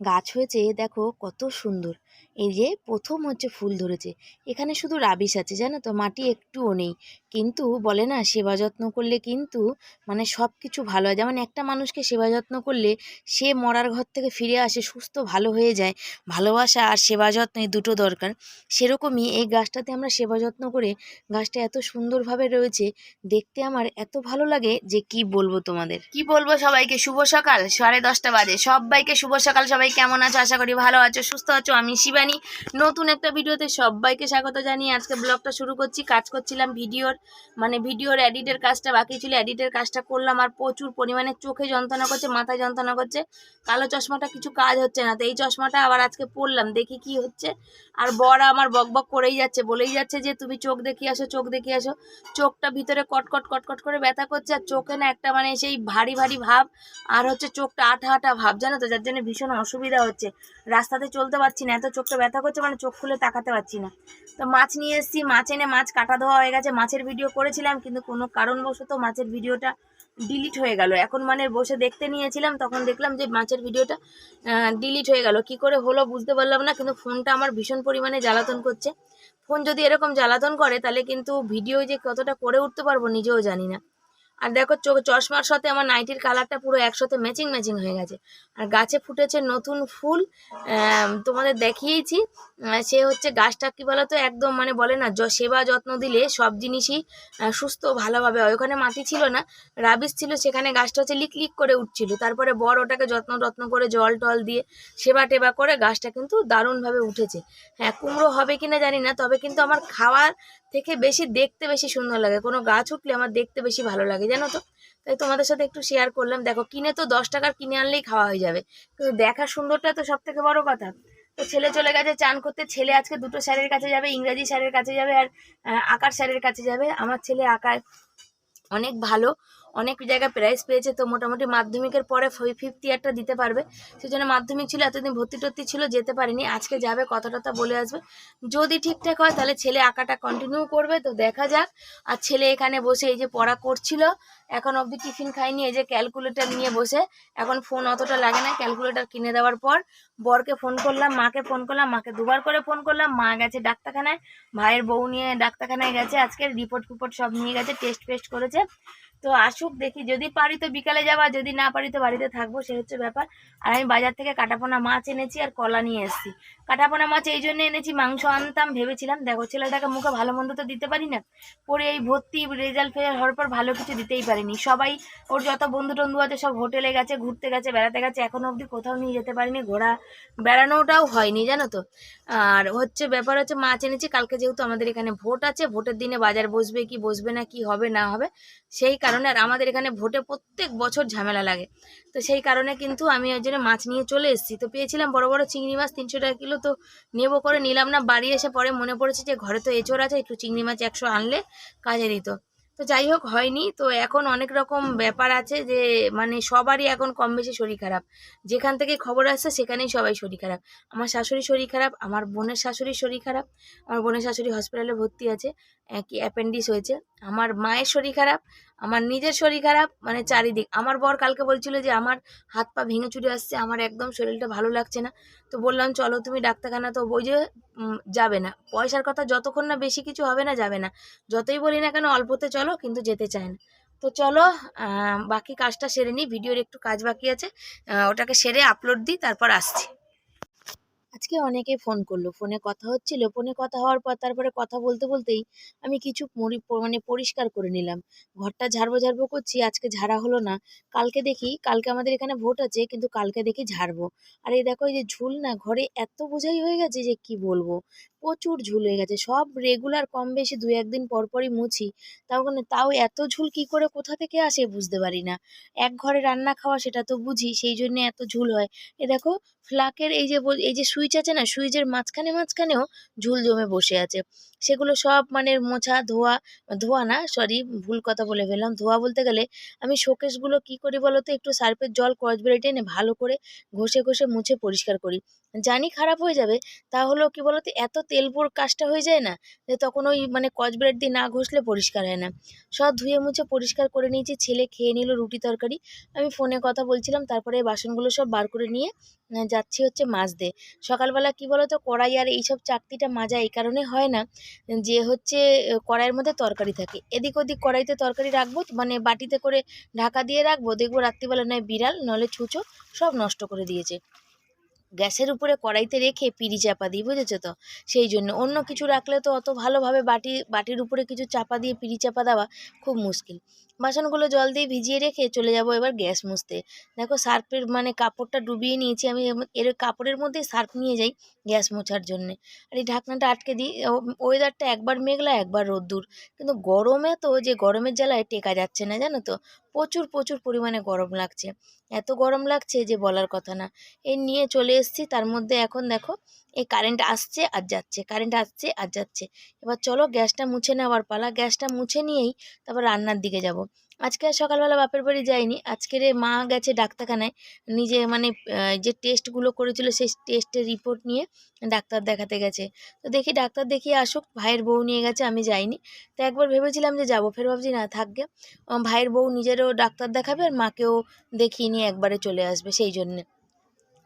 গাছ হয়েছে, দেখো কত সুন্দর। এই যে প্রথম হচ্ছে ফুল ধরেছে। এখানে শুধু রাবিশ আছে, জানো তো? মাটি একটুও নেই। কিন্তু বলে না, সেবা যত্ন করলে কিন্তু মানে সব কিছু ভালো হয়। যেমন একটা মানুষকে সেবা যত্ন করলে সে মরার ঘর থেকে ফিরে আসে, সুস্থ, ভালো হয়ে যায়। ভালোবাসা আর সেবা যত্ন এই দুটো দরকার। সেরকমই এই গাছটাতে আমরা সেবা যত্ন করে গাছটা এত সুন্দরভাবে রয়েছে, দেখতে আমার এত ভালো লাগে যে কি বলব তোমাদের? কি বলব সবাইকে? শুভ সকাল। সাড়ে দশটা বাজে। সবাইকে শুভ সকাল সবাই কেমন আছো? আশা করি ভালো আছো, সুস্থ আছো। আমি শিবানী। নতুন একটা ভিডিওতে সবাইকে স্বাগত জানিয়ে আজকে ব্লগটা শুরু করছি। কাজ করছিলাম ভিডিওর মানে ভিডিওর এডিটের কাজটা বাকি ছিল। এডিটের কাজটা করলাম আর প্রচুর পরিমাণে চোখে যন্ত্রণা করছে, মাথায় যন্ত্রণা করছে। কালো চশমাটা কিছু কাজ হচ্ছে না, তো এই চশমাটা আবার আজকে পরলাম, দেখি কি হচ্ছে। আর বড় আমার বক বক করেই যাচ্ছে, বলেই যাচ্ছে যে, তুমি চোখ দেখিয়ে আসো, চোখ দেখিয়ে আসো। চোখটা ভিতরে কটকট কটকট করে ব্যথা করছে, আর চোখে না একটা মানে সেই ভারী ভারী ভাব, আর হচ্ছে চোখটা আঠা আঠা ভাব, জানো তো? যার জন্য ভীষণ অসুবিধা হচ্ছে। রাস্তাতে চলতে পারছি না, এত চোখটা ব্যথা করছে মানে চোখ খুলে তাকাতে পারছি না। তো মাছ নিয়ে এসেছি, মাছ এনে মাছ কাটা ধোয়া হয়ে গেছে, মাছের ভিডিও করেছিলাম, কিন্তু কোনো কারণবশত মাছের ভিডিওটা ডিলিট হয়ে গেল। এখন মানে বসে দেখতে নিয়েছিলাম, তখন দেখলাম যে মাছের ভিডিওটা ডিলিট হয়ে গেল। কি করে হলো বুঝতে পারলাম না, কিন্তু ফোনটা আমার ভীষণ পরিমাণে জ্বালাতন করছে। ফোন যদি এরকম জ্বালাতন করে, তাহলে কিন্তু ভিডিও যে কতটা করে উঠতে পারব নিজেও জানি না। আর দেখো চোখ চশমার সাথে আমার নাইটির কালারটা পুরো একসাথে ম্যাচিং ম্যাচিং হয়ে গেছে। আর গাছে ফুটেছে নতুন ফুল তোমাদের দেখিয়েছি। সে হচ্ছে গাছটা কি বলতো, একদম মানে বলে না সেবা যত্ন দিলে সব জিনিসই সুস্থ ভালোভাবে হয়। ওখানে মাটি ছিল না, রাবিশ ছিল, সেখানে গাছটা হচ্ছে লিক লিক করে উঠছিল। তারপরে বড় ওটাকে যত্ন যত্ন করে জল টল দিয়ে সেবা টেবা করে গাছটা কিন্তু দারুণভাবে উঠেছে। হ্যাঁ কুমড়ো হবে কিনা জানি না, তবে কিন্তু আমার খাওয়ার থেকে বেশি দেখতে বেশি সুন্দর লাগে। কোনো গাছ উঠলে আমার দেখতে বেশি ভালো লাগে, জানো তো? তাই তোমাদের সাথে একটু শেয়ার করলাম। দেখো, কিনে তো দশ টাকার কিনে আনলেই খাওয়া হয়ে যাবে। কিন্তু দেখা সুন্দরটা তো সব থেকে বড় কথা। তো ছেলে চলে গেছে চান করতে, ছেলে আজকে দুটো স্যারের কাছে যাবে, ইংরাজি স্যারের কাছে যাবে আর আকার আঁকার স্যারের কাছে যাবে। আমার ছেলে আঁকায় অনেক ভালো। অনেক জায়গায় প্রাইজ পেয়েছে, তো মোটামুটি মাধ্যমিকের পরে ফিফথ ইয়ারটা দিতে পারবে। সেই জন্য মাধ্যমিক ছিল, এতদিন ভর্তি টর্তি ছিল, যেতে পারিনি। আজকে যাবে কথা টথা বলে আসবে। যদি ঠিকঠাক হয়, তাহলে ছেলে আঁকাটা কন্টিনিউ করবে, তো দেখা যাক। আর ছেলে এখানে বসে এই যে পড়া করছিল, এখন অবধি টিফিন খাইনি এই যে ক্যালকুলেটার নিয়ে বসে। এখন ফোন অতটা লাগে না ক্যালকুলেটার কিনে দেওয়ার পর বরকে ফোন করলাম, মাকে ফোন করলাম, মাকে দুবার করে ফোন করলাম, মা গেছে ডাক্তারখানায়, ভাইয়ের বউ নিয়ে ডাক্তারখানায় গেছে, আজকে রিপোর্ট ফিপোর্ট সব নিয়ে গেছে টেস্ট ফেস্ট করেছে। তো আসুক দেখি, যদি পারি তো বিকালে যাবা যদি না পারি তো বাড়িতে থাকব, সে হচ্ছে ব্যাপার। আর আমি বাজার থেকে কাটাপোনা মাছ এনেছি আর কলা নিয়ে এসেছি। কাটাপোনা মাছ এই জন্য এনেছি, মাংস আনতাম ভেবেছিলাম, দেখো ছেলেটাকে মুখে ভালো মন্দ তো দিতে পারি না, পরে এই ভর্তি রেজাল্ট ফেল হওয়ার পর ভালো কিছু দিতেই পারিনি। সবাই ওর যত বন্ধু টন্ধু আছে সব হোটেলে গেছে, ঘুরতে গেছে, বেড়াতে গেছে, এখনও অবধি কোথাও নিয়ে যেতে পারিনি, ঘোরা বেড়ানোটাও হয়নি, জানো তো। আর হচ্ছে ব্যাপার হচ্ছে মাছ এনেছি, কালকে যেহেতু আমাদের এখানে ভোট আছে, ভোটের দিনে বাজার বসবে কি, বসবে না, কি হবে, না হবে, সেই কারণে আর আমাদের এখানে ভোটে প্রত্যেক বছর ঝামেলা লাগে। তো সেই কারণে কিন্তু আমি ওই জন্য মাছ নিয়ে চলে এসেছি। তো পেয়েছিলাম বড় বড় চিংড়ি মাছ, তিনশো টাকা কিলো তো নেব করে নিলাম না। বাড়ি এসে পরে মনে পড়েছে যে ঘরে তো এঁচড় আছে, একটু চিংড়ি মাছ একশো আনলে কাজে দিত। তো যাই হোক, হয়নি। তো এখন অনেক রকম ব্যাপার আছে যে মানে সবারই এখন কম বেশি শরীর খারাপ। যেখান থেকে খবর আসছে সেখানেই সবাই শরীর খারাপ। আমার শাশুড়ি শরীর খারাপ, আমার বোনের শাশুড়ির শরীর খারাপ, আমার বোনের শাশুড়ি হসপিটালে ভর্তি আছে। কি অ্যাপেন্ডিক্স হয়েছে। আমার মায়ের শরীর খারাপ আমার নিজের শরীর খারাপ মানে চারিদিক। আমার বর কালকে বলছিল যে, আমার হাত পা ভেঙে চুরে আসছে, আমার একদম শরীরটা ভালো লাগছে না। তো বললাম, চলো তুমি ডাক্তারখানা তো বই যে যাবে না। পয়সার কথা যতক্ষণ না বেশি কিছু হবে না, যাবে না। যতই বলি না কেন, অল্পতে চলো, কিন্তু যেতে চায় না। তো চলো বাকি কাজটা সেরে নিই। ভিডিওর একটু কাজ বাকি আছে। ওটাকে সেরে আপলোড দিই, তারপর আসছি। আজকে অনেকে ফোন করল। ফোনে কথা হচ্ছিল, ফোনে কথা হওয়ার পর তারপরে কথা বলতে বলতেই আমি কিছু মানে পরিষ্কার করে নিলাম। ঘরটা ঝাড়বো ঝাড়বো করছি, আজকে ঝাড়া হলো না। কালকে দেখি, কালকে আমাদের এখানে ভোট আছে, কিন্তু কালকে দেখি ঝাড়বো। আর এই দেখো এই যে ঝুল না ঘরে এত বোঝাই হয়ে গেছে যে কি বলব? প্রচুর ঝুল হয়ে গেছে। সব রেগুলার কম বেশি দু একদিন পরপরই মুছি। তাও তাও এত ঝুল কি করে কোথা থেকে আসে বুঝতে পারি না। এক ঘরে রান্না খাওয়া সেটা তো বুঝি, সেই জন্য এত ঝুল হয়। এ দেখো, ফ্লাকের এই যে এই যে সুইচ আছে না, সুইচের মাঝখানে মাঝখানেও ঝুল জমে বসে আছে। সেগুলো সব মানে মোছা, ধোয়া ধোয়া না সরি ভুল কথা বলে ফেললাম। ধোয়া বলতে গেলে আমি শোকেসগুলো কি করি বলো তো একটু সার্ফের জল কচবেড়ে টেনে ভালো করে ঘষে ঘষে মুছে পরিষ্কার করি। জানি খারাপ হয়ে যাবে তাহলেও কি বলতো, এত তেল তেলপুর কাজটা হয়ে যায় না যে তখন ওই মানে কচব্রেড দিয়ে না ঘষলে পরিষ্কার হয় না। সব ধুয়ে মুছে পরিষ্কার করে নিয়েছি, ছেলে খেয়ে নিল রুটি তরকারি। আমি ফোনে কথা বলছিলাম, তারপরে বাসনগুলো সব বার করে নিয়ে যাচ্ছি হচ্ছে মাজতে। সকালবেলা কি বলো তো কড়াই আর এইসব চাকতিটা মাজা এই কারণে হয় না যে হচ্ছে কড়াইয়ের মধ্যে তরকারি থাকে। এদিক ওদিক কড়াইতে তরকারি রাখব মানে বাটিতে করে ঢাকা দিয়ে রাখব, দেখব রাত্রিবেলা নয় বিড়াল, নলে ছুঁচো, সব নষ্ট করে দিয়েছে। গ্যাসের উপরে কড়াইতে রেখে পিড়ি চাপা দিই, বুঝেছ তো? সেই জন্য অন্য কিছু রাখলে তো অত ভালোভাবে বাটি, বাটির উপরে কিছু চাপা দিয়ে পিড়ি চাপা দেওয়া খুব মুশকিল। বাসনগুলো জল দিয়ে ভিজিয়ে রেখে চলে যাব এবার গ্যাস মুছতে। দেখো সার্ফের মানে কাপড়টা ডুবিয়ে নিয়েছি, আমি এর কাপড়ের মধ্যে সার্ফ নিয়ে যাই গ্যাস মোছার জন্যে। আর এই ঢাকনাটা আটকে দিই ওয়েদারটা একবার মেঘলা, একবার রোদ্দুর। কিন্তু গরমে তো যে গরমের জ্বালায় টেকা যাচ্ছে না, জানো তো? প্রচুর প্রচুর পরিমাণে গরম লাগছে। এত গরম লাগছে যে বলার কথা না। এই নিয়ে চলে এসেছি, তার মধ্যে এখন দেখো, এই কারেন্ট আসছে আর যাচ্ছে কারেন্ট আসছে আর যাচ্ছে। এবার চলো গ্যাসটা মুছে নেওয়ার পালা, গ্যাসটা মুছে নিয়েই তারপর রান্নার দিকে যাব। আজকে আর সকালবেলা বাপের বাড়ি যাইনি, আজকের মা গেছে ডাক্তারখানায়, নিজে মানে যে টেস্টগুলো করেছিল সেই টেস্টের রিপোর্ট নিয়ে ডাক্তার দেখাতে গেছে। তো দেখি ডাক্তার দেখিয়ে আসুক, ভাইয়ের বউ নিয়ে গেছে, আমি যাইনি। তো একবার ভেবেছিলাম যে যাব, ফের ভাবছি না থাকবে ভাইয়ের বউ নিজেরও ডাক্তার দেখাবে আর মাকেও দেখিয়ে নিয়ে একবারে চলে আসবে, সেই জন্যে।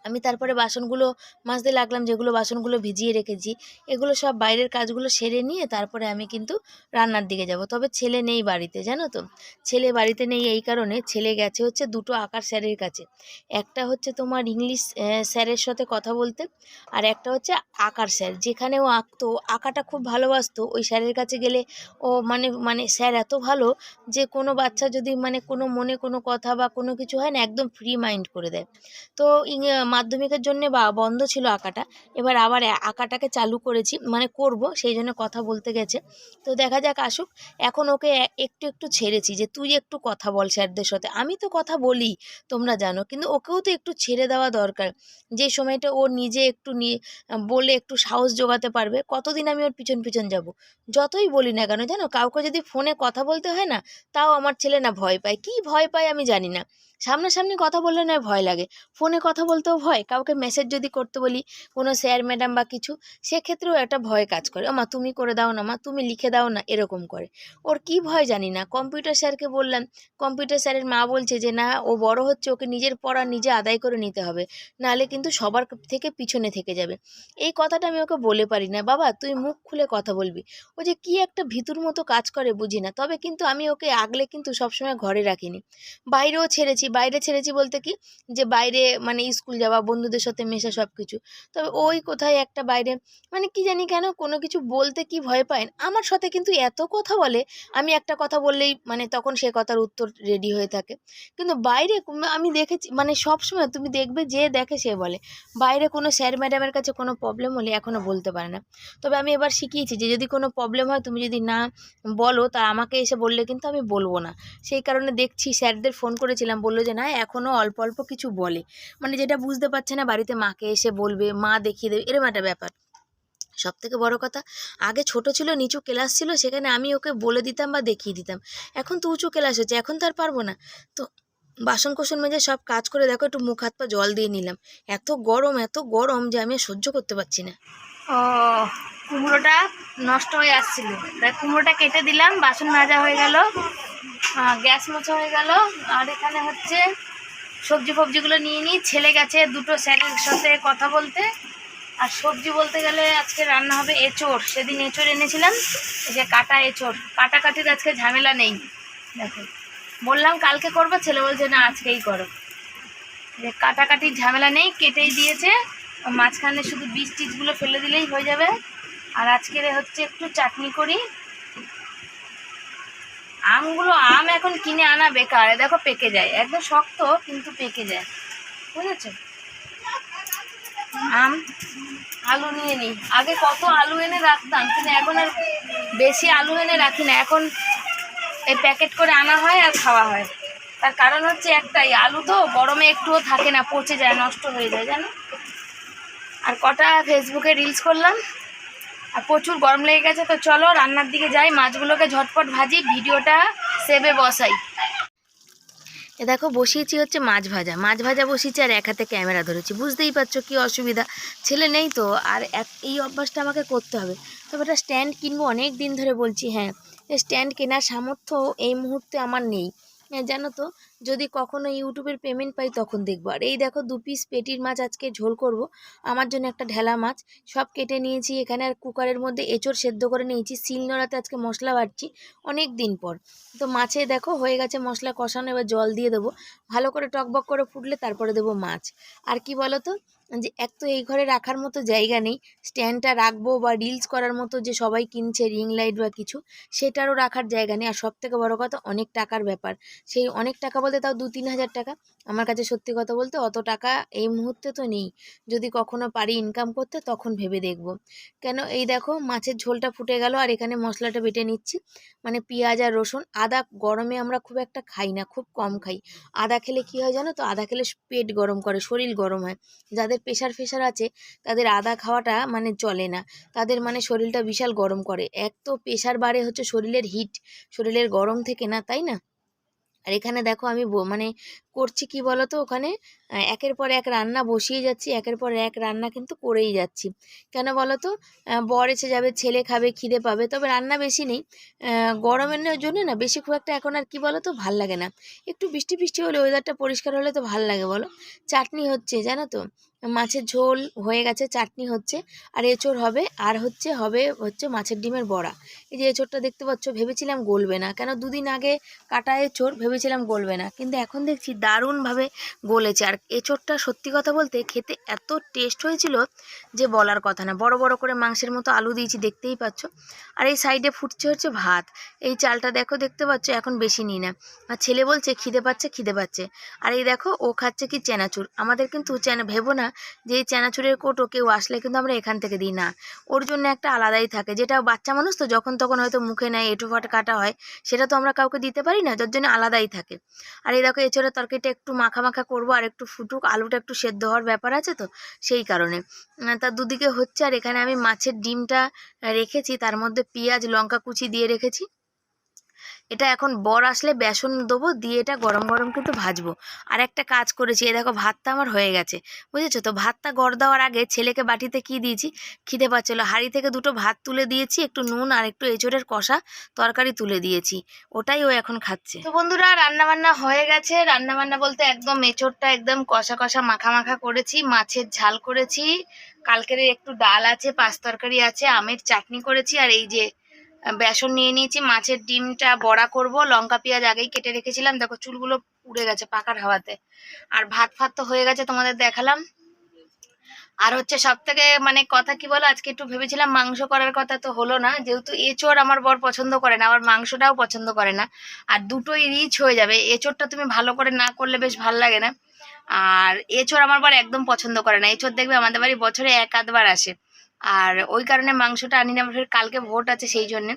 আমি তারপরে বাসনগুলো, মাজতে লাগলাম যেগুলো বাসনগুলো ভিজিয়ে রেখেছি, এগুলো সব বাইরের কাজগুলো সেরে নিয়ে তারপরে আমি কিন্তু রান্নার দিকে যাব। তবে ছেলে নেই বাড়িতে, জানো তো? ছেলে বাড়িতে নেই এই কারণে ছেলে গেছে হচ্ছে দুটো আঁকার স্যারের কাছে। একটা হচ্ছে তোমার ইংলিশ স্যারের সাথে কথা বলতে আর একটা হচ্ছে আঁকার স্যার। যেখানে ও আঁকতো, আঁকাটা খুব ভালোবাসতো, ওই স্যারের কাছে গেলে ও মানে মানে স্যার এত ভালো যে কোনো বাচ্চা যদি মানে কোনো মনে কোনো কথা বা কোনো কিছু হয় না, একদম ফ্রি মাইন্ড করে দেয়। তো মাধ্যমিকের জন্য বা বন্ধ ছিল আঁকাটা, এবার আবার আঁকাটাকে চালু করেছি মানে করব, সেই জন্য কথা বলতে গেছে। তো দেখা যাক আসুক, এখন ওকে একটু একটু ছেড়েছি যে, তুই একটু কথা বল স্যারদের সাথে। আমি তো কথা বলি, তোমরা জানো, কিন্তু ওকেও তো একটু ছেড়ে দেওয়া দরকার। যে সময়টা ও নিজে একটু নিয়ে বলে একটু সাহস জোগাতে পারবে, কতদিন আমি ওর পিছন পিছন যাব? যতই বলি না কেন, জানো, কাউকে যদি ফোনে কথা বলতে হয় না, তাও আমার ছেলে না ভয় পায়। কি ভয় পায় আমি জানি না। সামনাসামনি কথা বললে নয় ভয় লাগে। ফোনে কথা বলতেও ভয়, কাউকে মেসেজ যদি করতে বলি, কোনো স্যার ম্যাডাম বা কিছু, সেক্ষেত্রেও একটা ভয় কাজ করে। ও মা তুমি করে দাও না, মা, তুমি লিখে দাও না, এরকম করে। ওর কি ভয় জানি না। কম্পিউটার স্যারকে বললাম কম্পিউটার স্যারের মা বলছে যে, না, ও বড় হচ্ছে, ওকে নিজের পড়া নিজে আদায় করে নিতে হবে। নাহলে কিন্তু সবার থেকে পিছনে থেকে যাবে। এই কথাটা আমি ওকে বলে পারি না। বাবা, তুই মুখ খুলে কথা বলবি। ও যে কি একটা ভিতুর মতো কাজ করে, বুঝি না। তবে কিন্তু আমি ওকে আগলে কিন্তু সবসময় ঘরে রাখিনি। বাইরেও ছেড়েছি বাইরে ছেড়েছি বলতে কি? যে বাইরে মানে স্কুল যাওয়া, বন্ধুদের সাথে মেশা সব কিছু তবে ওই কোথায় একটা বাইরে মানে কি জানি কেন কোনো কিছু বলতে কি ভয় পায় আমার সাথে কিন্তু এত কথা বলে, আমি একটা কথা বললেই মানে তখন সে কথার উত্তর রেডি হয়ে থাকে। কিন্তু বাইরে আমি দেখেছি মানে সব সময় তুমি দেখবে যে দেখে সে বলে। বাইরে কোনো স্যার ম্যাডামের কাছে কোনো প্রবলেম হলে এখনও বলতে পারে না। তবে আমি এবার শিখিয়েছি যে যদি কোনো প্রবলেম হয়, তুমি যদি না বলো, তা আমাকে এসে বললে কিন্তু আমি বলব না। সেই কারণে দেখছি স্যারদের ফোন করেছিলাম, বলল যে, না এখনও অল্প অল্প কিছু বলে। মানে যেটা বুঝতে পারছে না, বাড়িতে মাকে এসে বলবে, মা দেখিয়ে দেবে, এরকম একটা ব্যাপার। সব থেকে বড় কথা, আগে ছোট ছিল, নিচু ক্লাস ছিল, সেখানে আমি ওকে বলে দিতাম বা দেখিয়ে দিতাম। এখন তো উঁচু ক্লাস হচ্ছে, এখন তো আর পারব না। তো বাসন কোসন মেজে সব কাজ করে দেখো, একটু মুখ, হাত, পা জল দিয়ে নিলাম। এত গরম এত গরম যে আমি সহ্য করতে পারছি না। ও কুমড়োটা নষ্ট হয়ে আসছিল। তাই কুমড়োটা কেটে দিলাম, বাসন মাজা হয়ে গেল গ্যাস মোছা হয়ে গেল, আর এখানে হচ্ছে সবজি ফবজিগুলো নিয়ে নিই। ছেলে গেছে দুটো স্যারের সাথে কথা বলতে। আর সবজি বলতে গেলে আজকে রান্না হবে এঁচোড়। সেদিন এঁচোড় এনেছিলাম, এই যে কাটা এঁচোড়। কাটাকাটির আজকে ঝামেলা নেই। দেখো, বললাম কালকে করব, ছেলে বলছে, না, আজকেই করো। যে কাটাকাটির ঝামেলা নেই, কেটেই দিয়েছে। মাঝখানে শুধু বীজ টিজগুলো ফেলে দিলেই হয়ে যাবে। আর আজকের হচ্ছে একটু চাটনি করি। আমগুলো আম এখন কিনে আনা বেকার। দেখো পেকে যায়। একদম শক্ত, কিন্তু পেকে যায়। বুঝেছ? আম, আলু নিয়ে নিই। আগে কত আলু এনে রাখতাম, কিন্তু এখন আর বেশি আলু এনে রাখি না। এখন এই প্যাকেট করে আনা হয় আর খাওয়া হয়। তার কারণ হচ্ছে একটাই, আলু তো গরমে একটুও থাকে না, পচে যায়, নষ্ট হয়ে যায়, জানো? আর কটা ফেসবুকে রিলস করলাম। আর প্রচুর গরম লেগে গেছে, তো চলো রান্নার দিকে যাই, মাছগুলোকে ঝটপট ভাজি, ভিডিওটা সেভে বসাই। এ দেখো, বসিয়েছি হচ্ছে মাছ ভাজা। মাছ ভাজা বসিয়েছি আর এক হাতে ক্যামেরা ধরেছি। বুঝতেই পারছ কি অসুবিধা? ছেলে নেই তো, আর এই অভ্যাসটা আমাকে করতে হবে। তবে একটা স্ট্যান্ড কিনবো অনেক দিন ধরে বলছি হ্যাঁ স্ট্যান্ড কেনার সামর্থ্য এই মুহূর্তে আমার নেই। জানো তো? যদি কখনো ইউটিউবের পেমেন্ট পাই তখন দেখব। আর এই দেখো, দু পিস পেটির মাছ আজকে ঝোল করব। আমার জন্য একটা ঢেলা মাছ। সব কেটে নিয়েছি এখানে। আর কুকারের মধ্যে এঁচড় সেদ্ধ করে নিয়েছি। শিল নোড়াতে আজকে মশলা বাটছি অনেক দিন পর। তো মাছে দেখো, হয়ে গেছে মশলা কষানো। এবার জল দিয়ে দেবো। ভালো করে টকবক করে ফুটলে তারপরে দেবো মাছ। আর কি বলো তো যে এক তো এই ঘরে রাখার মতো জায়গা নেই। স্ট্যান্ডটা রাখব বা রিলস করার মতো যে সবাই কিনছে রিং লাইট বা কিছু, সেটারও রাখার জায়গা নেই। আর সব থেকে বড়ো কথা, অনেক টাকার ব্যাপার। সেই অনেক টাকা বলতে তাও দু তিন হাজার টাকা। আমার কাছে সত্যি কথা বলতে অত টাকা এই মুহূর্তে তো নেই। যদি কখনো পারি ইনকাম করতে, তখন ভেবে দেখব। কেন? এই দেখো, মাছের ঝোলটা ফুটে গেল আর এখানে মশলাটা বেটে নিচ্ছি। মানে পেঁয়াজ আর রসুন, আদা গরমে আমরা খুব একটা খাই না, খুব কম খাই। আদা খেলে কি হয় জানো তো? আদা খেলে পেট গরম করে, শরীর গরম হয়। যাদের প্রেশার ফেশার আছে, তাদের আদা খাওয়াটা মানে চলে না। তাদের মানে শরীরটা বিশাল গরম করে। এক তো প্রেশার বাড়ে হচ্ছে শরীরের হিট শরীরের গরম থেকে না, তাই না? আর এখানে দেখো আমি মানে করছি কি বলো তো ওখানে একের পর এক রান্না বসিয়ে যাচ্ছি, একের পর এক রান্না কিন্তু করেই যাচ্ছি। কেন বলো তো বর এসে যাবে, ছেলে খাবে, খিদে পাবে, তবে রান্না বেশি নেই। গরমের জন্য না বেশি খুব একটা এখন আর কি বলো তো ভালো লাগে না। একটু বৃষ্টি বৃষ্টি হলে ওয়েদারটা পরিষ্কার হলে তো ভালো লাগে বলো। চাটনি হচ্ছে, জানো তো? মাছের ঝোল হয়ে গেছে, চাটনি হচ্ছে, আর এঁচোড় হবে, আর হচ্ছে, হবে হচ্ছে মাছের ডিমের বড়া। এই যে এঁচোড়টা দেখতে পাচ্ছ, ভেবেছিলাম গলবে না। কেন দুদিন আগে কাটা এঁচোড় ভেবেছিলাম গলবে না, কিন্তু এখন দেখছি দারুণভাবে গলেছে। আর এঁচোড়টা সত্যি কথা বলতে খেতে এত টেস্ট হয়েছিল যে বলার কথা না। বড় বড় করে মাংসের মতো আলু দিয়েছি, দেখতেই পাচ্ছ। আর এই সাইডে ফুটছে হচ্ছে ভাত। এই চালটা দেখো, দেখতে পাচ্ছ, এখন বেশি নিই না। আর ছেলে বলছে, খিদে পাচ্ছে খিদে পাচ্ছে। আর এই দেখো, ও খাচ্ছে কি চেনাচুর। আমাদের কিন্তু চেনা, ভেবো না যে চেনাচুরের কোটো কেউ আসলে কিন্তু আমরা এখান থেকে দিই না। ওর জন্য একটা আলাদাই থাকে। যেটা বাচ্চা মানুষ তো যখন তখন হয়তো মুখে নেয় এঁটো ফাট কাটা হয় সেটা তো আমরা কাউকে দিতে পারি না যার জন্য আলাদাই থাকে। আর এই দেখো এছাড়া তরকারিটা একটু মাখা মাখা করব আর একটু ফুটুক আলুটা একটু সেদ্ধ হওয়ার ব্যাপার আছে তো সেই কারণে। আহ, তা দুদিকে হচ্ছে আর এখানে আমি মাছের ডিমটা রেখেছি তার মধ্যে পেঁয়াজ লঙ্কা কুচি দিয়ে রেখেছি। এটা এখন বর আসলে বেসন দেবো, দিয়ে এটা গরম গরম কিন্তু ভাজবো। আর একটা কাজ করেছি, এই দেখো ভাতটা আমার হয়ে গেছে, বুঝেছ? তো ভাতটা গড় দেওয়ার আগে ছেলেকে বাটিতে কি দিয়েছি? খিদে পাচ্ছিলো। হাঁড়ি থেকে দুটো ভাত তুলে দিয়েছি, একটু নুন আর একটু এঁচোড়ের কষা তরকারি তুলে দিয়েছি। ওটাই ও এখন খাচ্ছে। তো বন্ধুরা, রান্নাবান্না হয়ে গেছে। রান্নাবান্না বলতে একদম মেচোরটা একদম কষা কষা মাখা মাখা করেছি, মাছের ঝাল করেছি। কালকের একটু ডাল আছে, পাঁচ তরকারি আছে, আমের চাটনি করেছি, আর এই যে বেসন নিয়ে নিয়েছি, মাছের ডিমটা বড়া করব, লঙ্কা, পেঁয়াজ আগেই কেটে রেখেছিলাম। দেখো চুলগুলো পুড়ে গেছে পাকার হাওয়াতে। আর ভাত ফাত তো হয়ে গেছে, তোমাদের দেখালাম। আর হচ্ছে সব থেকে মানে কথা কি বলো, আজকে একটু ভেবেছিলাম মাংস করার কথা তো হলো না, যেহেতু এঁচোড় আমার বর পছন্দ করে না, আবার মাংসটাও পছন্দ করে না। আর দুটোই রিচ হয়ে যাবে, এঁচোড়টা তুমি ভালো করে না করলে বেশ ভালো লাগে না। আর এঁচোড় আমার বর একদম পছন্দ করে না, এঁচোড় দেখবে আমাদের বাড়ি বছরে এক আধবার আসে। আর ওই কারণে মাংসটা আনি না, ফের কালকে ভোট আছে সেই জন্যে।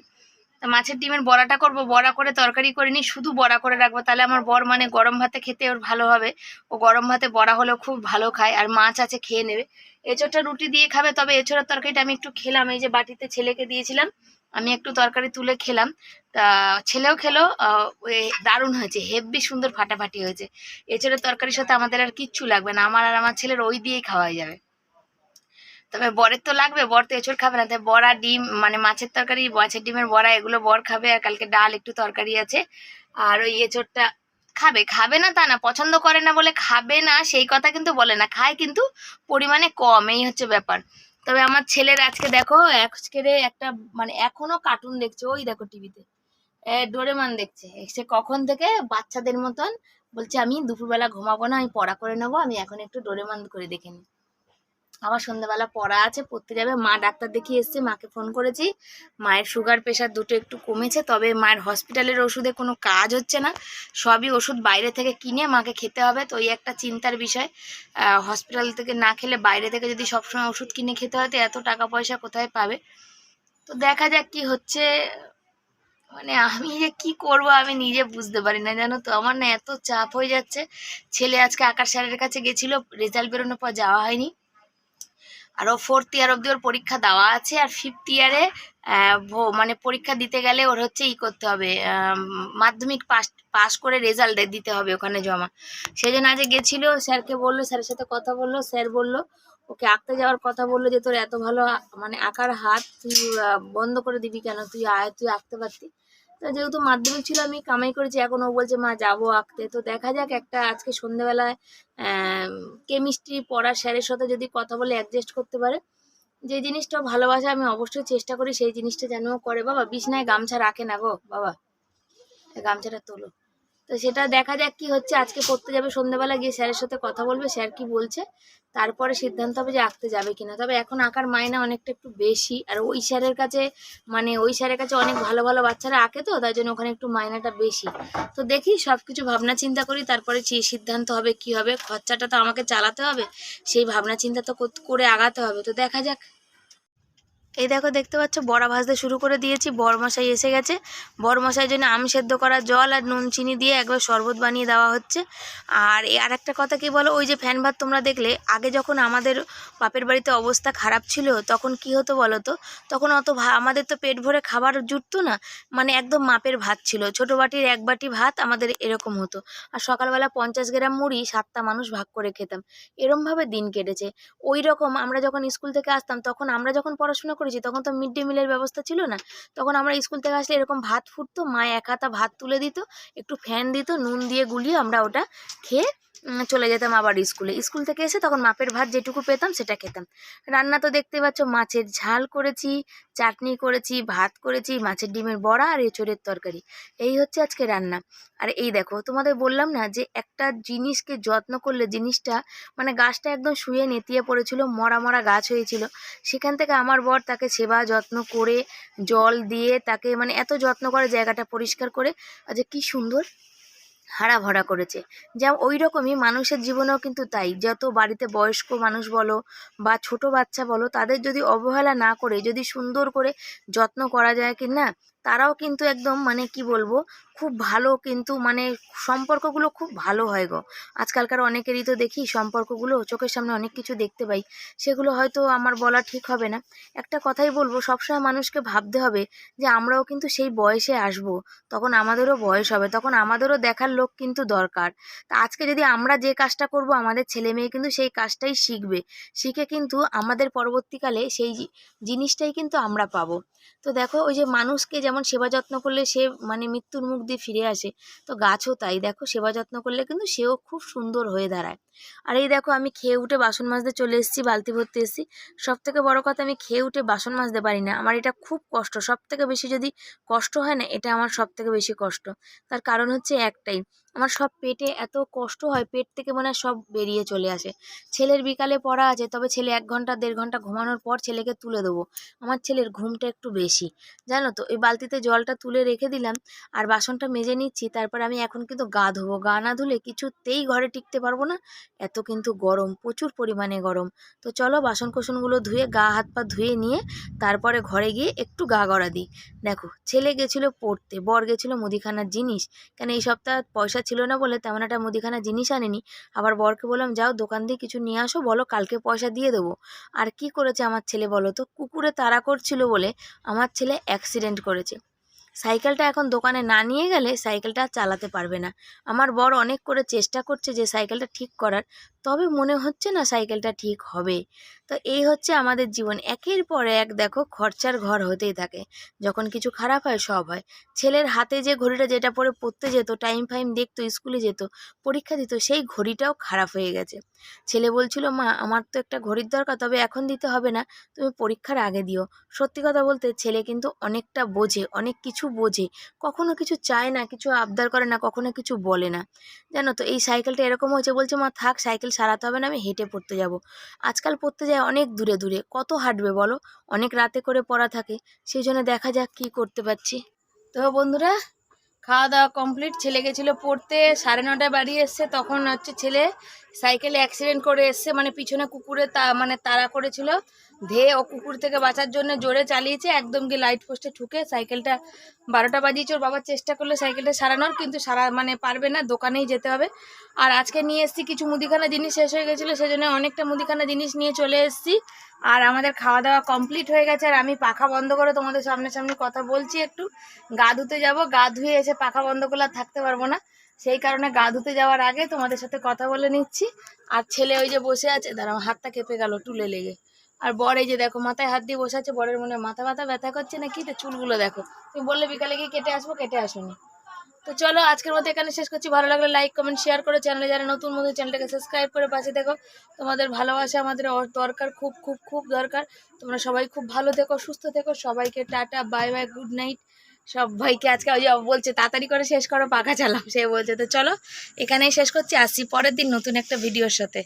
তা মাছের ডিমের বড়াটা করব, বড়া করে তরকারি করে নিই, শুধু বড়া করে রাখব। তাহলে আমার বর মানে গরম ভাতে খেতে ওর ভালো হবে। ও গরম ভাতে বড়া হলেও খুব ভালো খায় আর মাছ আছে খেয়ে নেবে। এঁচোড়টা রুটি দিয়ে খাবে, তবে এঁচোড়ের তরকারিটা আমি একটু খেলাম। এই যে বাটিতে ছেলেকে দিয়েছিলাম, আমি একটু তরকারি তুলে খেলাম। তা ছেলেও খেলো দারুণ হয়েছে, হেব্বি সুন্দর ফাটাফাটি হয়েছে। এঁচোড়ের তরকারির সাথে আমাদের আর কিচ্ছু লাগবে না, আমার আর আমার ছেলের ওই দিয়েই খাওয়া হয়ে যাবে। তবে বরের তো লাগবে, বর তো এঁচড় খাবে না। তাই বড়া, ডিম মানে মাছের তরকারি, মাছের ডিমের বড়া, এগুলো বর খাবে আর কালকে ডাল একটু তরকারি আছে। আর ওই এঁচড়টা খাবে খাবে না তা না, পছন্দ করে না বলে খাবে না, সেই কথা কিন্তু বলে না। খায় কিন্তু পরিমাণে কম, এই হচ্ছে ব্যাপার। তবে আমার ছেলের আজকে দেখো, আজকের একটা মানে এখনও কার্টুন দেখছে, ওই দেখো টিভিতে ডোরেমান দেখছে। সে কখন থেকে? বাচ্চাদের মতন। বলছে, আমি দুপুরবেলা ঘুমাবো না, আমি পড়া করে নেব, আমি এখন একটু ডোরেমান করে দেখে নিই। আবার সন্ধ্যাবেলা পড়া আছে, পড়তে যাবে। মা ডাক্তার দেখিয়ে এসছে, মাকে ফোন করেছি। মায়ের সুগার প্রেশার দুটো একটু কমেছে, তবে মায়ের হসপিটালের ওষুধে কোনো কাজ হচ্ছে না। সবই ওষুধ বাইরে থেকে কিনে মাকে খেতে হবে, তো ওই একটা চিন্তার বিষয়। হসপিটাল থেকে না খেলে বাইরে থেকে যদি সবসময় ওষুধ কিনে খেতে হয়, তো এত টাকা পয়সা কোথায় পাবে? তো দেখা যাক কি হচ্ছে। মানে আমি যে কি করব, আমি নিজে বুঝতে পারি না, জানো তো। আমার না এত চাপ হয়ে যাচ্ছে। ছেলে আজকে আকাশ স্যারের কাছে গেছিল, রেজাল্ট বেরোনোর পর যাওয়া হয়নি। আরও ফোর্থ ইয়ার অবধি ওর পরীক্ষা দেওয়া আছে আর ফিফথ ইয়ারে মানে পরীক্ষা দিতে গেলে ওর হচ্ছে ই করতে হবে মাধ্যমিক পাস পাস করে রেজাল্ট দিতে হবে ওখানে জমা। সেই জন্য আজকে গেছিল, স্যারকে বলল, স্যারের সাথে কথা বলল, স্যার বলল, ওকে আঁকতে যাওয়ার কথা বলল যে তোর এত ভালো মানে আঁকার হাত তুই বন্ধ করে দিবি কেন? তুই আয়, তুই আঁকতে পারতি। তো যেহেতু মাধ্যমিক ছিল, আমি কামাই করেছি, এখন ও বলছে, মা, যাব আঁকতে। তো দেখা যাক একটা আজকে সন্ধ্যেবেলায় কেমিস্ট্রি পড়া স্যারের সাথে যদি কথা বলে অ্যাডজাস্ট করতে পারে। যে জিনিসটা ভালোবাসা, আমি অবশ্যই চেষ্টা করি সেই জিনিসটা যেন করে। বাবা, বিছনায় গামছা রাখে না গো, বাবা। গামছাটা তোলো। তো সেটা দেখা যাক কি হচ্ছে। আজকে পড়তে যাবে সন্ধ্যাবেলা, গিয়ে স্যারের সাথে কথা বলবে, স্যার কি বলছে। তারপরে সিদ্ধান্ত হবে যে আঁকতে যাবে কিনা। তবে এখন আঁকার মায়না অনেকটা একটু বেশি। আর ওই স্যারের কাছে মানে ওই স্যারের কাছে অনেক ভালো ভালো বাচ্চারা আঁকে তো, তাই জন্য ওখানে একটু মায়নাটা বেশি। তো দেখি সব কিছু ভাবনা চিন্তা করি, তারপরে সিদ্ধান্ত হবে কি হবে। খরচাটা তো আমাকে চালাতে হবে, সেই ভাবনা চিন্তা তো করে আগাতে হবে। তো দেখা যাক এই দেখো দেখতে পাচ্ছ, বড়া ভাজতে শুরু করে দিয়েছি, বরমশাই এসে গেছে। বরমশাইয়ের জন্য আম সেদ্ধ করা জল আর নুন চিনি দিয়ে একবার শরবত বানিয়ে দেওয়া হচ্ছে। আর আর একটা কথা কি বলো, ওই যে ফ্যান ভাত তোমরা দেখলে, আগে যখন আমাদের বাপের বাড়িতে অবস্থা খারাপ ছিল, তখন কি হতো বলো তো? তখন অত আমাদের তো পেট ভরে খাবার জুটতো না মানে একদম মাপের ভাত ছিল। ছোট বাটির এক বাটি ভাত আমাদের এরকম হতো। আর সকালবেলা পঞ্চাশ গ্রাম মুড়ি সাতটা মানুষ ভাগ করে খেতাম। এরমভাবে দিন কেটেছে। ওই রকম আমরা যখন স্কুল থেকে আসতাম, তখন আমরা যখন পড়াশোনা করেছি। তখন তো মিড ডে মিলের ব্যবস্থা ছিল না। তখন আমরা স্কুল থেকে আসলে এরকম ভাত ফুটতো, মা এক হাতা ভাত তুলে দিত, একটু ফ্যান দিত, নুন দিয়ে গুলিয়ে আমরা ওটা খেয়ে চলে যেতাম আবার স্কুলে। স্কুল থেকে এসে তখন মাপের ভাত যেটুকু পেতাম সেটা খেতাম। রান্না তো দেখতে পাচ্ছ, মাছের ঝাল করেছি, চাটনি করেছি, ভাত করেছি, মাছের ডিমের বড়া আর এঁচড়ের তরকারি। এই হচ্ছে আজকে রান্না। আর এই দেখো, তোমাদের বললাম না যে একটা জিনিসকে যত্ন করলে জিনিসটা মানে গাছটা একদম শুয়ে নেতিয়ে পড়েছিল, মরা মরা গাছ হয়েছিল। সেখান থেকে আমার বর তাকে সেবা যত্ন করে, জল দিয়ে তাকে মানে এত যত্ন করে জায়গাটা পরিষ্কার করে। যে কি সুন্দর। হারা ভরা করেছে। যেমন ওই রকমই মানুষের জীবনেও কিন্তু তাই। যত বাড়িতে বয়স্ক মানুষ বলো বা ছোট বাচ্চা বলো, তাদের যদি অবহেলা না করে, যদি সুন্দর করে যত্ন করা যায় কি না তারাও কিন্তু একদম মানে কি বলব, খুব ভালো কিন্তু মানে সম্পর্কগুলো খুব ভালো হয় গো। আজকালকার অনেকেরই তো দেখি সম্পর্কগুলো চোখের সামনে অনেক কিছু দেখতে পাই, সেগুলো হয়তো আমার বলা ঠিক হবে না। একটা কথাই বলব, সবসময় মানুষকে ভাবতে হবে যে আমরাও কিন্তু সেই বয়সে আসব, তখন আমাদেরও বয়স হবে, তখন আমাদেরও দেখার লোক কিন্তু দরকার। তা আজকে যদি আমরা যে কাজটা করব, আমাদের ছেলে মেয়ে কিন্তু সেই কাজটাই শিখবে, শিখে কিন্তু আমাদের পরবর্তীকালে সেই জিনিসটাই কিন্তু আমরা পাবো। তো দেখো ওই যে মানুষকে যেমন সেবা যত্ন করলে সে মানে মৃত্যুর মুখ দিয়ে ফিরে আসে, তো গাছও তাই। দেখো, সেবা যত্ন করলে কিন্তু সেও খুব সুন্দর হয়ে দাঁড়ায়। আর এই দেখো, আমি খেয়ে উঠে বাসন মাজতে চলে এসেছি, বালতি ভর্তি এসেছি। সব থেকে বড় কথা, আমি খেয়ে উঠে বাসন মাজতে পারি না। আমার এটা খুব কষ্ট। সব থেকে বেশি যদি কষ্ট হয় না, এটা আমার সব থেকে বেশি কষ্ট। তার কারণ হচ্ছে একটাই আমার সব পেটে এত কষ্ট হয়, পেট থেকে মানে সব বেরিয়ে চলে আসে। ছেলের বিকালে পড়া আছে, তবে ছেলে এক ঘণ্টা, দেড় ঘণ্টা ঘুমানোর পর ছেলেকে তুলে দেবো। আমার ছেলের ঘুমটা একটু বেশি, জানো তো? এই বালতিতে জলটা তুলে রেখে দিলাম আর বাসনটা মেজে নিচ্ছি, তারপর আমি এখন কিন্তু গা ধোবো। গা না ধুলে কিছুতেই ঘরে টিকতে পারব না। এত কিন্তু গরম, প্রচুর পরিমাণে গরম। তো চলো বাসন কোসনগুলো ধুয়ে, গা, হাত, পা ধুয়ে নিয়ে তারপরে ঘরে গিয়ে একটু গা গড়া দিই। দেখো, ছেলে গেছিল পড়তে, বর গেছিল মুদিখানার জিনিস। কেন এই সপ্তাহ পয়সা ছিল না বলে তেমন একটা মুদিখানা জিনিস আনেনি। আবার বরকে বললাম, যাও দোকান দিয়ে কিছু নিয়ে আসো, বলো কালকে পয়সা দিয়ে দেবো। আর কি করেছে আমার ছেলে বলো তো? কুকুরে তাড়া করছিল বলে আমার ছেলে অ্যাক্সিডেন্ট করেছে। সাইকেলটা এখন দোকানে না নিয়ে গেলে সাইকেলটা চালাতে পারবে না। আমার বর অনেক করে চেষ্টা করছে যে সাইকেলটা ঠিক করার, তবে মনে হচ্ছে না সাইকেলটা ঠিক হবে। তো এই হচ্ছে আমাদের জীবন। একের পর এক দেখো খরচার ঘর হতেই থাকে। যখন কিছু খারাপ হয় সব হয়। ছেলের হাতে যে ঘড়িটা যেটা পরে পড়তে যেত টাইম ফাইম দেখতো স্কুলে যেত, পরীক্ষা দিত, সেই ঘড়িটাও খারাপ হয়ে গেছে। ছেলে বলছিল, মা, আমার তো একটা ঘড়ির দরকার, তবে এখন দিতে হবে না, তুমি পরীক্ষার আগে দিও। সত্যি কথা বলতে ছেলে কিন্তু অনেকটা বোঝে, অনেক কিছু বোঝে। কখনো কিছু চায় না, কিছু আবদার করে না, কখনো কিছু বলে না। জানো তো, এই সাইকেলটা এরকম হয়েছে বলছে, মা, থাক সাইকেল সারাতে হবে না, আমি হেঁটে পড়তে যাব। আজকাল পড়তে যায় অনেক দূরে দূরে। কত হাঁটবে বলো? অনেক রাতে করে পড়া থাকে। সেই জন্য দেখা যাক কী করতে পারছি। তো বন্ধুরা খাওয়া দাওয়া কমপ্লিট ছেলে গেছিল পড়তে, সাড়ে নটায় বাড়ি এসছে, তখন হচ্ছে ছেলে সাইকেলে অ্যাক্সিডেন্ট করে এসছে মানে পিছনে কুকুরে তা মানে তাড়া করেছিল। ধেয়ে ও কুকুর থেকে বাঁচার জন্য জোরে চালিয়েছে, একদম গিয়ে লাইট পোস্টে ঠুকে, সাইকেলটা বারোটা বাজিয়েছে ওর বাবার চেষ্টা করলে সাইকেলটা সারানোর, কিন্তু সারা মানে পারবে না, দোকানেই যেতে হবে। আর আজকে নিয়ে এসেছি কিছু মুদিখানা জিনিস, শেষ হয়ে গেছিল, সেজন্য অনেকটা মুদিখানা জিনিস নিয়ে চলে এসেছি। আর আমাদের খাওয়া দাওয়া কমপ্লিট হয়ে গেছে আর আমি পাখা বন্ধ করে তোমাদের সামনে সামনে কথা বলছি একটু। গা ধুতে যাব, গা ধুয়ে এসে পাখা বন্ধ করলে আর থাকতে পারব না। সেই কারণে গা ধুতে যাওয়ার আগে তোমাদের সাথে কথা বলে নিচ্ছি। আর ছেলে ওই যে বসে আছে, দাঁড়াও, হাতটা কেঁপে গেল টুলে লেগে। আর বর এই যে দেখো, মাথায় হাত দিয়ে বসে আছে, বরের মনে হয় মাথা ব্যথা করছে না কি তো চুলগুলো দেখো। তুমি বললে বিকালে গিয়ে কেটে আসব, কেটে আসো আসুনি। তো চলো, আজকের মতো এখানে শেষ করছি। ভালো লাগলে লাইক কমেন্ট শেয়ার করে। চ্যানেলে যারা নতুন বন্ধু চ্যানেলটাকে সাবস্ক্রাইব করে পাশে দেখো তোমাদের ভালোবাসা আমাদের দরকার, খুব খুব খুব দরকার। তোমরা সবাই খুব ভালো থেকো, সুস্থ থেকো। সবাইকে tata bye bye good night সবাইকে আজকে ওই বলছে, তাড়াতাড়ি করে শেষ করো, পাখা চালাও, সে বলছে। তো চলো, এখানেই শেষ করছি। আসছি পরের দিন নতুন একটা ভিডিওর সাথে।